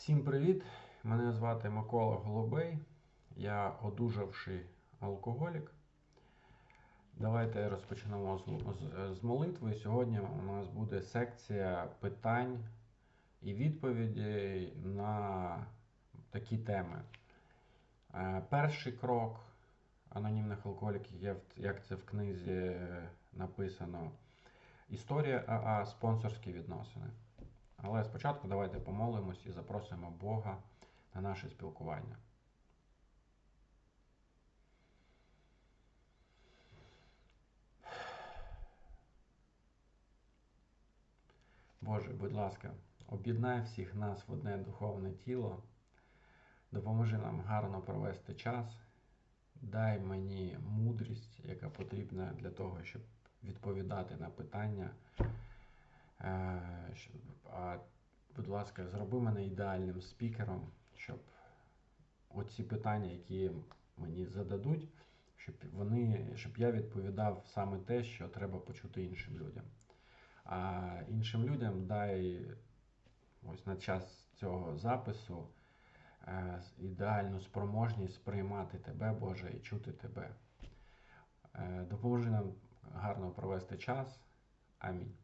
Всім привіт! Мене звати Микола Голубей. Я одужавший алкоголік. Давайте розпочнемо з, з, з молитви. Сьогодні у нас буде секція питань і відповідей на такі теми. Е, Перший крок анонімних алкоголіків, як це в книзі е, написано. Історія АА спонсорські відносини. Але спочатку давайте помолимось і запросимо Бога на наше спілкування. Боже, будь ласка, об'єднай всіх нас в одне духовне тіло, допоможи нам гарно провести час, дай мені мудрість, яка потрібна для того, щоб відповідати на питання. Е, А, будь ласка, зроби мене ідеальним спікером, щоб оці питання, які мені зададуть, щоб вони, щоб я відповідав саме те, що треба почути іншим людям. А іншим людям дай ось на час цього запису е, ідеальну спроможність сприймати тебе, Боже, і чути тебе. Е, Допоможи нам гарно провести час. Амінь.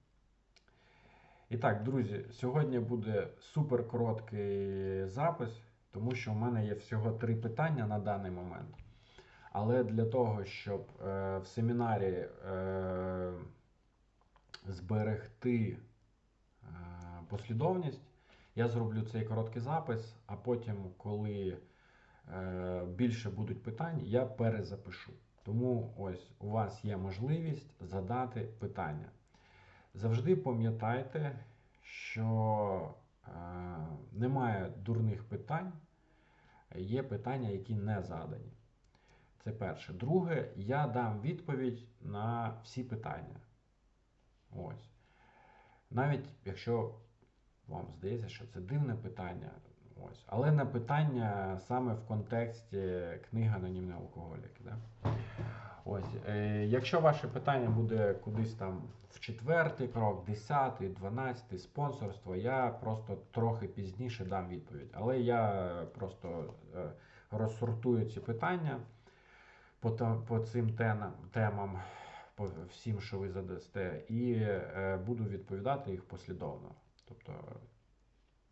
І так, друзі, сьогодні буде супер короткий запис, тому що в мене є всього три питання на даний момент. Але для того, щоб е, в семінарі е, зберегти е, послідовність, я зроблю цей короткий запис, а потім, коли е, більше будуть питань, я перезапишу. Тому ось у вас є можливість задати питання. Завжди пам'ятайте, що е, немає дурних питань, є питання, які не задані. Це перше. Друге, я дам відповідь на всі питання. Ось. Навіть якщо вам здається, що це дивне питання, ось. але на питання саме в контексті книги Анонімний алкоголік. Да? Ось, е, якщо ваше питання буде кудись там в четвертий крок, десятий, дванадцятий, спонсорство, я просто трохи пізніше дам відповідь. Але я просто е, розсортую ці питання по, по цим темам, по всім, що ви задасте, і е, буду відповідати їх послідовно. Тобто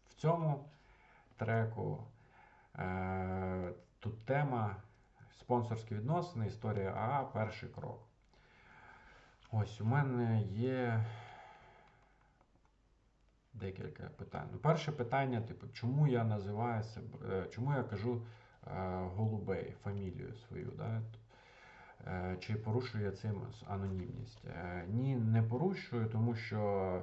в цьому треку тут тема спонсорські відносини, історія АА, перший крок. Ось у мене є декілька питань. Ну, перше питання, типу, чому я називаю себе, е, чому я кажу е, Голубей, фамілію свою, да? Е, чи порушую я цим анонімність? Ні, не порушую, тому що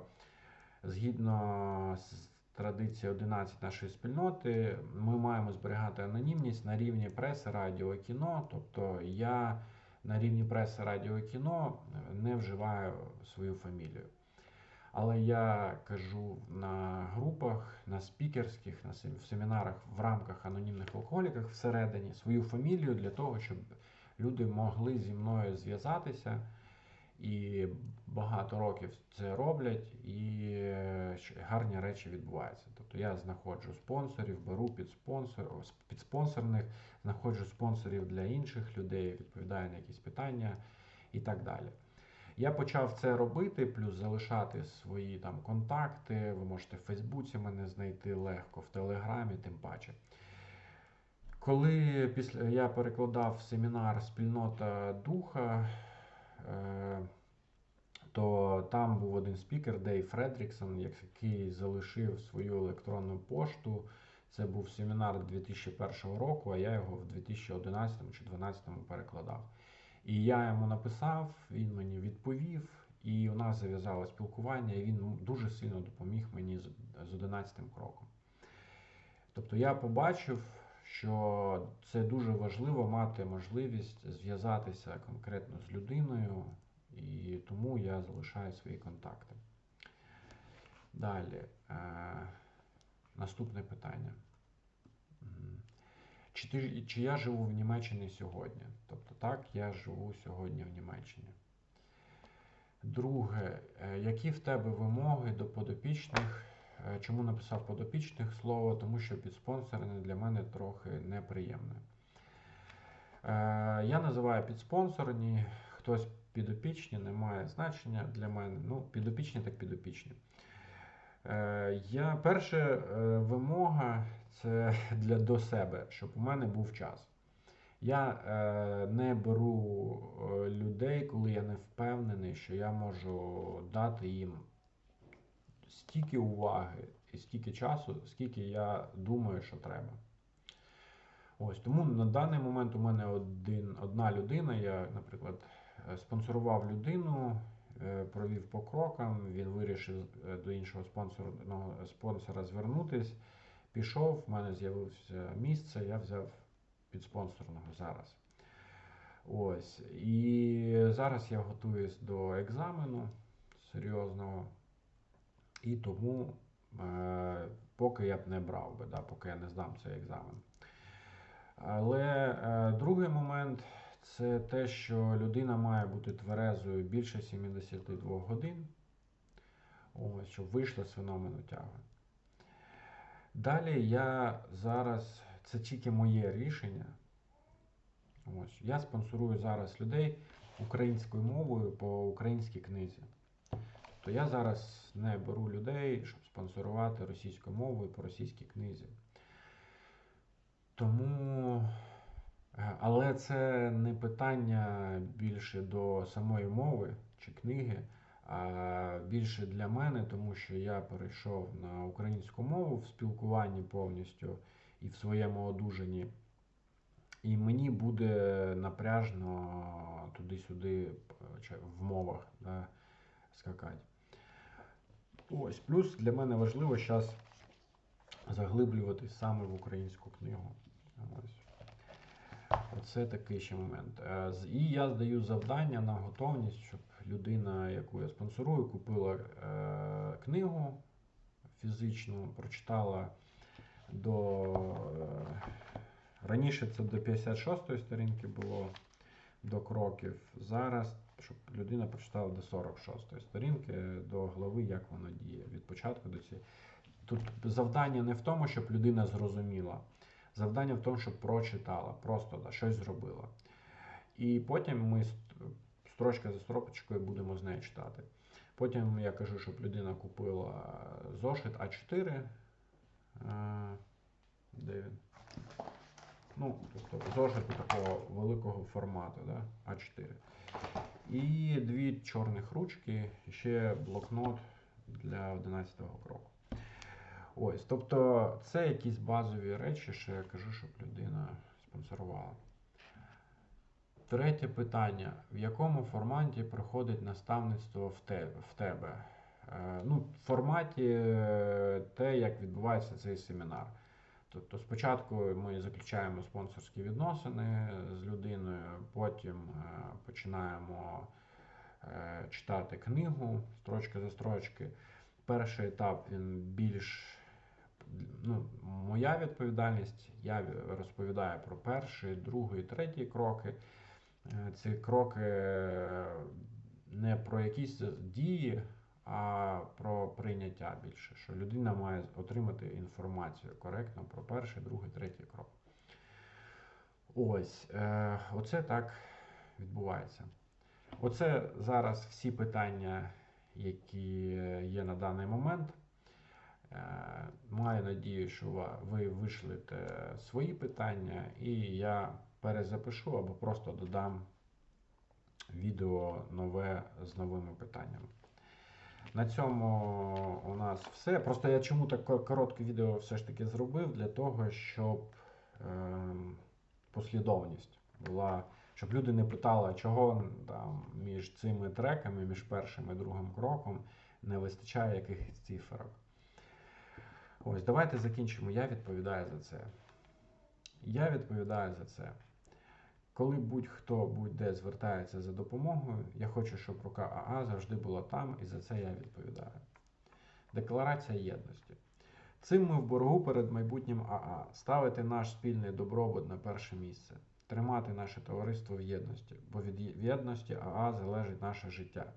згідно з традицією 11 нашої спільноти, ми маємо зберігати анонімність на рівні преси, радіо кіно. Тобто я на рівні преси, радіо кіно не вживаю свою фамілію. Але я кажу на групах, на спікерських, на в семінарах в рамках анонімних алкоголіків всередині свою фамілію для того, щоб люди могли зі мною зв'язатися. І багато років це роблять, і е, гарні речі відбуваються. Тобто я знаходжу спонсорів, беру під спонсор, під спонсорних, знаходжу спонсорів для інших людей, відповідаю на якісь питання і так далі. Я почав це робити, плюс залишати свої там контакти. Ви можете в Фейсбуці мене знайти легко, в Телеграмі, тим паче. Коли після я перекладав семінар Спільнота духа, то там був один спікер Дейв Фредріксон, який залишив свою електронну пошту. Це був семінар 2001 року, а я його в 2011 чи 2012 перекладав. І я йому написав, він мені відповів, і у нас зав'язало спілкування, і він дуже сильно допоміг мені з 11 кроком. Тобто я побачив, що це дуже важливо мати можливість зв'язатися конкретно з людиною, і тому я залишаю свої контакти. Далі. Е, наступне питання. Чи, ти, чи я живу в Німеччині сьогодні? Тобто так, я живу сьогодні в Німеччині. Друге, е, які в тебе вимоги до подопічних Чому написав подопічних слово? Тому що підспонсорене для мене трохи неприємне. Е, Я називаю підспонсорні, хтось підопічні, не має значення для мене. Ну, підопічні так підопічні. Е, Я, перша е, вимога це для до себе, щоб у мене був час. Я е, не беру е, людей, коли я не впевнений, що я можу дати їм стільки уваги і стільки часу, скільки я думаю, що треба. Ось тому на даний момент у мене один, одна людина. Я, наприклад, е, спонсорував людину, е, провів по крокам, він вирішив е, до іншого спонсорного спонсора звернутись. Пішов, в мене з'явилося місце, я взяв під спонсорного зараз. Ось. І зараз я готуюсь до екзамену серйозного. І тому е, поки я б не брав би, да, поки я не здам цей екзамен. Але е, другий момент це те, що людина має бути тверезою більше 72 годин, ось, щоб вийшла з феномену тяги. Далі я зараз, це тільки моє рішення. Ось, я спонсорую зараз людей українською мовою по українській книзі. Тобто я зараз не беру людей, щоб спонсорувати російською мовою по російській книзі. Тому, е, але це не питання більше до самої мови чи книги, а більше для мене, тому що я перейшов на українську мову в спілкуванні повністю і в своєму одужанні. І мені буде напряжно туди-сюди в мовах да, скакати. Ось, плюс для мене важливо зараз заглиблюватись саме в українську книгу. Ось. Оце такий ще момент. Е, І я здаю завдання на готовність, щоб людина, яку я спонсорую, купила е, книгу фізичну, прочитала до. Е, раніше це до 56-ї сторінки було до кроків. Зараз, щоб людина прочитала до 46-ї сторінки, до глави, як воно діє від початку до цієї. Тут завдання не в тому, щоб людина зрозуміла. Завдання в тому, щоб прочитала, просто да, щось зробила. І потім ми строчка за строчкою будемо з нею читати. Потім я кажу, щоб людина купила зошит А4. Е, Де він? Ну, тобто зошиту такого великого формату, да? А4. І дві чорних ручки, ще блокнот для 11 кроку. Ось, тобто це якісь базові речі, що я кажу, щоб людина спонсорувала. Третє питання: в якому форматі проходить наставництво в тебе? В тебе? Е, Ну, в форматі е, те, як відбувається цей семінар. Тобто спочатку ми заключаємо спонсорські відносини з людиною, потім е, починаємо е, читати книгу строчка за строчки. Перший етап він більш ну, моя відповідальність. Я розповідаю про перший, другий, третій кроки. Е, Ці кроки не про якісь дії, а про прийняття більше, що людина має отримати інформацію коректно про перший, другий, третій крок. Ось, е, оце так відбувається. Оце зараз всі питання, які є на даний момент. Е, Маю надію, що ви вишлете свої питання, і я перезапишу або просто додам відео нове з новими питаннями. На цьому у нас все. Просто я чому так коротке відео все ж таки зробив для того, щоб ем, послідовність була, щоб люди не питали, чого там між цими треками, між першим і другим кроком не вистачає якихось циферок. Ось, давайте закінчимо. Я відповідаю за це. Я відповідаю за це. Коли будь-хто будь-де звертається за допомогою, я хочу, щоб рука АА завжди була там, і за це я відповідаю. Декларація єдності. Цим ми в боргу перед майбутнім АА ставити наш спільний добробут на перше місце, тримати наше товариство в єдності, бо від єдності АА залежить наше життя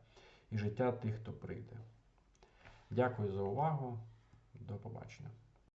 і життя тих, хто прийде. Дякую за увагу. До побачення.